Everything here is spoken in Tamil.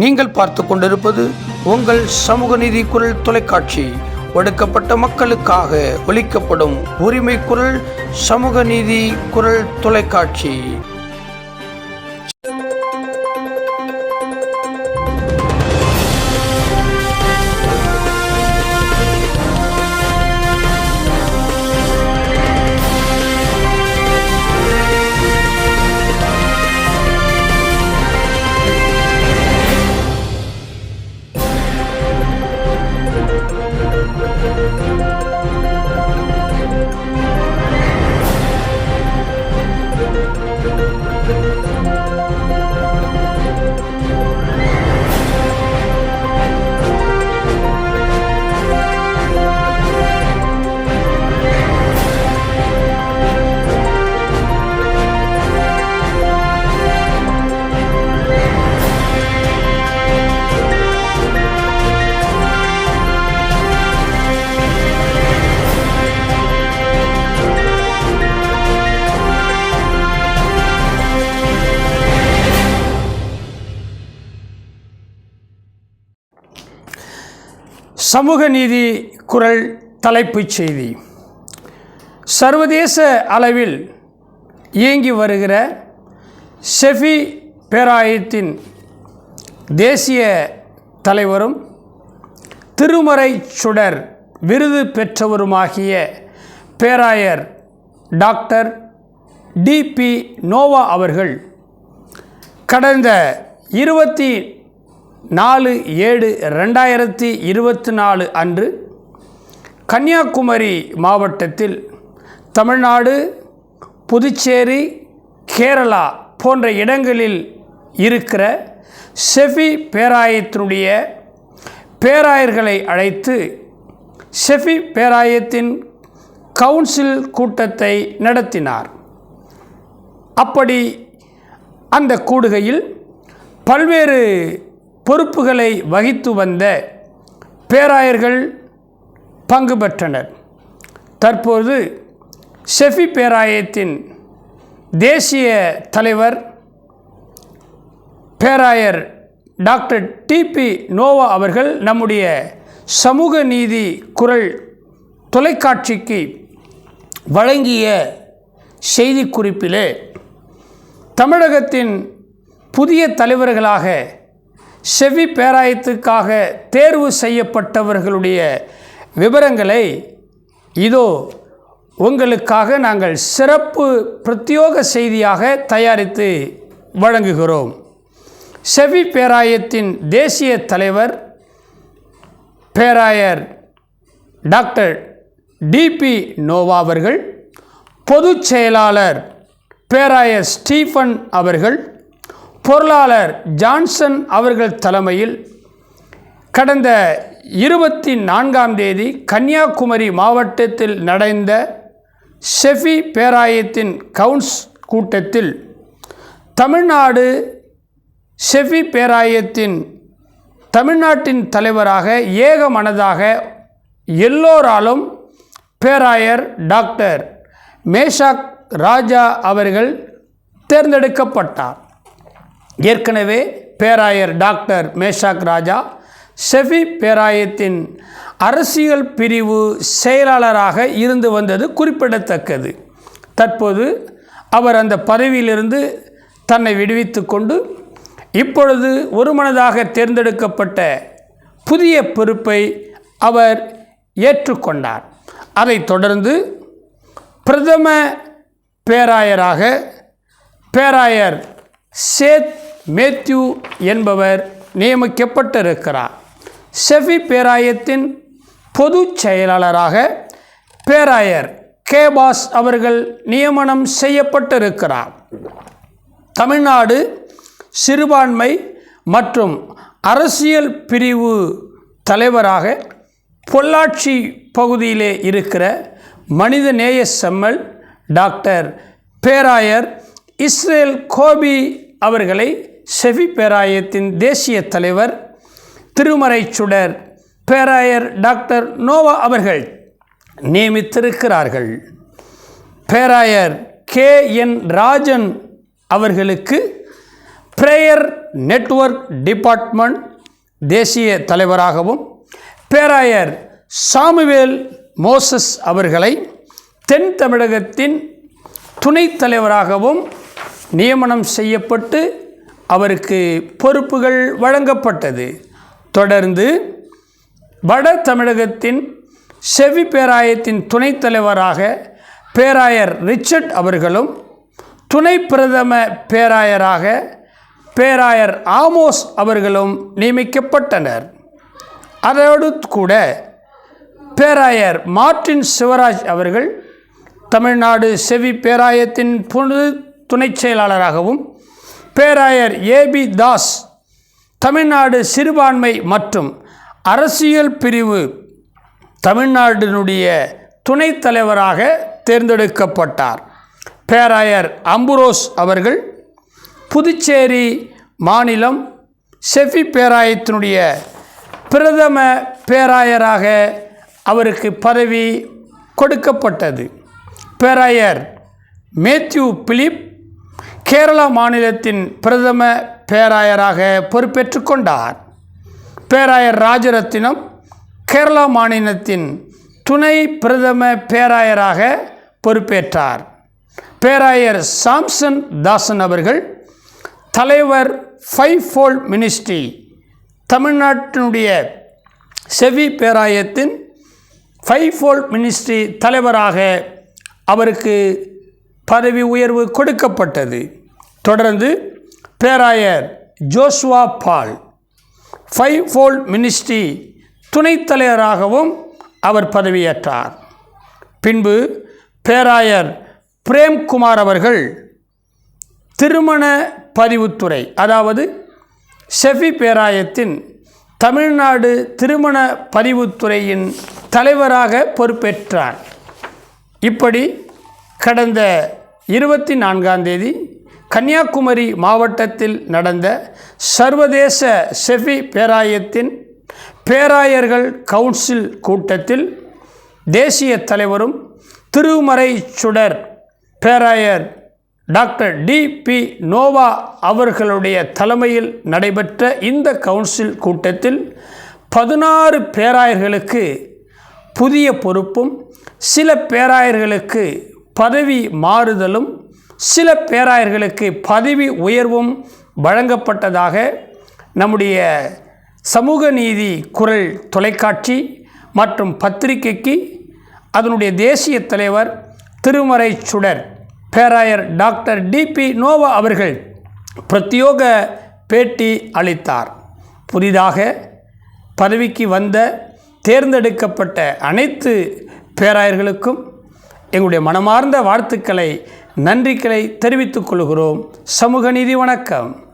நீங்கள் பார்த்து கொண்டிருப்பது உங்கள் சமூக நீதி குரல் தொலைக்காட்சி. ஒடுக்கப்பட்ட மக்களுக்காக ஒலிக்கப்படும் உரிமை குரல் சமூக நீதி குரல் தொலைக்காட்சி. சமூக நீதி குரல் தலைப்புச் செய்தி. சர்வதேச அளவில் இயங்கி வருகிற செஃபி பேராயத்தின் தேசிய தலைவரும் திருமறை சுடர் விருது பெற்றவருமாகிய பேராயர் டாக்டர் டிபி நோவா அவர்கள் கடந்த இருபத்தி நாலு ஏழு ரெண்டாயிரத்தி இருபத்தி நாலு அன்று கன்னியாகுமரி மாவட்டத்தில் தமிழ்நாடு புதுச்சேரி கேரளா போன்ற இடங்களில் இருக்கிற செஃபி பேராயத்தினுடைய பேராயர்களை அழைத்து செஃபி பேராயத்தின் கவுன்சில் கூட்டத்தை நடத்தினார். அப்படி அந்த கூடுகையில் பல்வேறு பொறுப்புகளை வகித்து வந்த பேராயர்கள் பங்கு பெற்றனர். தற்போது ஷெஃபி பேராயத்தின் தேசிய தலைவர் பேராயர் டாக்டர் டிபி நோவா அவர்கள் நம்முடைய சமூக நீதி குரல் தொலைக்காட்சிக்கு வழங்கிய செய்திக்குறிப்பிலே தமிழகத்தின் புதிய தலைவர்களாக செவி பேராயத்துக்காக தேர்வு செய்யப்பட்டவர்களுடைய விவரங்களை இதோ உங்களுக்காக நாங்கள் சிறப்பு பிரத்யோக செய்தியாக தயாரித்து வழங்குகிறோம். செவி பேராயத்தின் தேசிய தலைவர் பேராயர் டாக்டர் டிபி நோவா அவர்கள் பொதுச் செயலாளர் பேராயர் ஸ்டீஃபன் அவர்கள் பொருளாளர் ஜான்சன் அவர்கள் தலைமையில் கடந்த இருபத்தி நான்காம் தேதி கன்னியாகுமரி மாவட்டத்தில் நடந்த ஷெஃபி பேராயத்தின் கவுன்ஸ் கூட்டத்தில் தமிழ்நாடு ஷெஃபி பேராயத்தின் தமிழ்நாட்டின் தலைவராக ஏக மனதாக எல்லோராலும் பேராயர் டாக்டர் மேஷாக் ராஜா அவர்கள் தேர்ந்தெடுக்கப்பட்டார். ஏற்கனவே பேராயர் டாக்டர் மேஷாக் ராஜா செஃபி பேராயத்தின் அரசியல் பிரிவு செயலாளராக இருந்து வந்தது குறிப்பிடத்தக்கது. தற்போது அவர் அந்த பதவியிலிருந்து தன்னை விடுவித்து கொண்டு இப்பொழுது ஒருமனதாக தேர்ந்தெடுக்கப்பட்ட புதிய பொறுப்பை அவர் ஏற்றுக்கொண்டார். அதைத் தொடர்ந்து பிரதம பேராயராக பேராயர் சேத் மேத்யூ என்பவர் நியமிக்கப்பட்டிருக்கிறார். செஃபி பேராயத்தின் பொதுச் செயலாளராக பேராயர் கேபாஸ் அவர்கள் நியமனம் செய்யப்பட்டிருக்கிறார். தமிழ்நாடு சிறுபான்மை மற்றும் அரசியல் பிரிவு தலைவராக பொள்ளாச்சி பகுதியிலே இருக்கிற மனிதநேய செம்மல் டாக்டர் பேராயர் இஸ்ரேல் கோபி அவர்களை செவி பேராயத்தின் தேசிய தலைவர் திருமறை சுடர் பேராயர் டாக்டர் நோவா அவர்கள் நியமித்திருக்கிறார்கள். பேராயர் கே. என். ராஜன் அவர்களுக்கு பிரேயர் நெட்வொர்க் டிபார்ட்மெண்ட் தேசிய தலைவராகவும் பேராயர் சாமுவேல் மோசஸ் அவர்களை தென் தமிழகத்தின் துணைத் தலைவராகவும் நியமனம் செய்யப்பட்டு அவருக்கு பொறுப்புகள் வழங்கப்பட்டது. தொடர்ந்து வட தமிழகத்தின் செவி பேராயத்தின் துணைத் தலைவராக பேராயர் ரிச்சர்ட் அவர்களும் துணை பிரதம பேராயராக பேராயர் ஆமோஸ் அவர்களும் நியமிக்கப்பட்டனர். அதோடு கூட பேராயர் மார்ட்டின் சிவராஜ் அவர்கள் தமிழ்நாடு செவி பேராயத்தின் புது துணைச் செயலாளராகவும் பேராயர் ஏபி தாஸ் தமிழ்நாடு சிறுபான்மை மற்றும் அரசியல் பிரிவு தமிழ்நாட்டினுடைய துணைத் தலைவராக தேர்ந்தெடுக்கப்பட்டார். பேராயர் அம்புரோஸ் அவர்கள் புதுச்சேரி மாநிலம் செஃபி பேராயத்தினுடைய பிரதம பேராயராக அவருக்கு பதவி கொடுக்கப்பட்டது. பேராயர் மேத்யூ பிலிப் கேரளா மாநிலத்தின் பிரதம பேராயராக பொறுப்பேற்று கொண்டார். பேராயர் ராஜரத்தினம் கேரளா மாநிலத்தின் துணை பிரதம பேராயராக பொறுப்பேற்றார். பேராயர் சாம்சன் தாசன் அவர்கள் தலைவர் ஃபைவ் ஃபோல்ட் மினிஸ்ட்ரி தமிழ்நாட்டினுடைய செவி பேராயத்தின் ஃபைவ் ஃபோல்ட் மினிஸ்ட்ரி தலைவராக அவருக்கு பதவி உயர்வு கொடுக்கப்பட்டது. தொடர்ந்து பேராயர் ஜோஸ்வா பால் ஃபைவ் ஃபோல்ட் மினிஸ்ட்ரி துணைத் தலைவராகவும் அவர் பதவியேற்றார். பின்பு பேராயர் பிரேம்குமார் அவர்கள் திருமண பதிவுத்துறை அதாவது செஃபி பேராயத்தின் தமிழ்நாடு திருமண பதிவுத்துறையின் தலைவராக பொறுப்பேற்றார். இப்படி கடந்த இருபத்தி நான்காம் தேதி கன்னியாகுமரி மாவட்டத்தில் நடந்த சர்வதேச செஃபி பேராயத்தின் பேராயர்கள் கவுன்சில் கூட்டத்தில் தேசிய தலைவரும் திருமறை சுடர் பேராயர் டாக்டர் டி பி நோவா அவர்களுடைய தலைமையில் நடைபெற்ற இந்த கவுன்சில் கூட்டத்தில் பதினாறு பேராயர்களுக்கு புதிய பொறுப்பும் சில பேராயர்களுக்கு பதவி மாறுதலும் சில பேராயர்களுக்கு பதவி உயர்வும் வழங்கப்பட்டதாக நம்முடைய சமூக நீதி குரல் தொலைக்காட்சி மற்றும் பத்திரிகைக்கு அதனுடைய தேசிய தலைவர் திருமறை சுடர் பேராயர் டாக்டர் டிபி நோவா அவர்கள் பிரத்யோக பேட்டி அளித்தார். புதிதாக பதவிக்கு வந்த தேர்ந்தெடுக்கப்பட்ட அனைத்து பேராயர்களுக்கும் எங்களுடைய மனமார்ந்த வாழ்த்துக்களை நன்றிகளை தெரிவித்துக் கொள்கிறோம். சமூக நீதி வணக்கம்.